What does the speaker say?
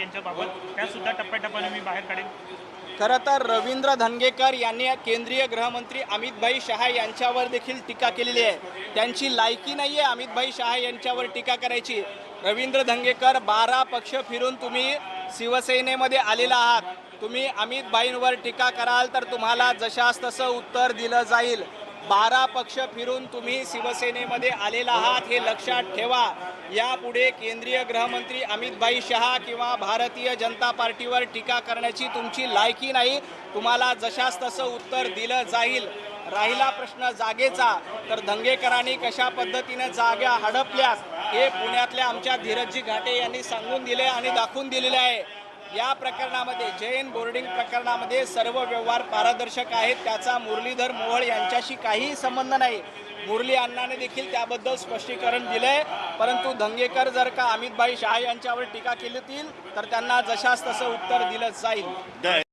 यांच्याबाबत त्यासुद्धा टप्प्याटप्प्याने मी बाहेर काढेन. खरं तर रवींद्र धनगेकर यांनी केंद्रीय गृहमंत्री अमितभाई शहा यांच्यावर देखील टीका केलेली आहे. त्यांची लायकी नाही आहे अमितभाई शहा यांच्यावर टीका करायची. रवींद्र धंगेकर बारा पक्ष फिरून तुम्ही शिवसेनेमध्ये आलेला आहात. तुम्ही अमितभाईंवर टीका कराल तर तुम्हाला जशास तसं उत्तर दिलं जाईल. बारा पक्ष फिरून तुम्ही शिवसेनेमध्ये आलेला आहात हे लक्षात ठेवा. यापुढे केंद्रीय गृहमंत्री अमितभाई शहा किंवा भारतीय जनता पार्टीवर टीका करण्याची तुमची लायकी नाही. तुम्हाला जशास तसं उत्तर दिलं जाईल. राहिला प्रश्न जागेचा तर दंगेकरांनी कशा पद्धतीने जागा हडपल्यास? हे पुण्यातल्या आमच्या धीरजजी घाटे यांनी सांगून दिले आणि दाखवून दिलेले आहे. या प्रकरणामध्ये जैन बोर्डिंग प्रकरणामध्ये सर्व व्यवहार पारदर्शक आहेत. त्याचा मुरलीधर मोहोळ यांच्याशी काहीही संबंध नाही. मुरली अण्णाने देखील त्याबद्दल स्पष्टीकरण दिलंय. परंतु दंगेकर जर का अमितभाई शहा यांच्यावर टीका केली तर त्यांना जशास तसं उत्तर दिलं जाईल.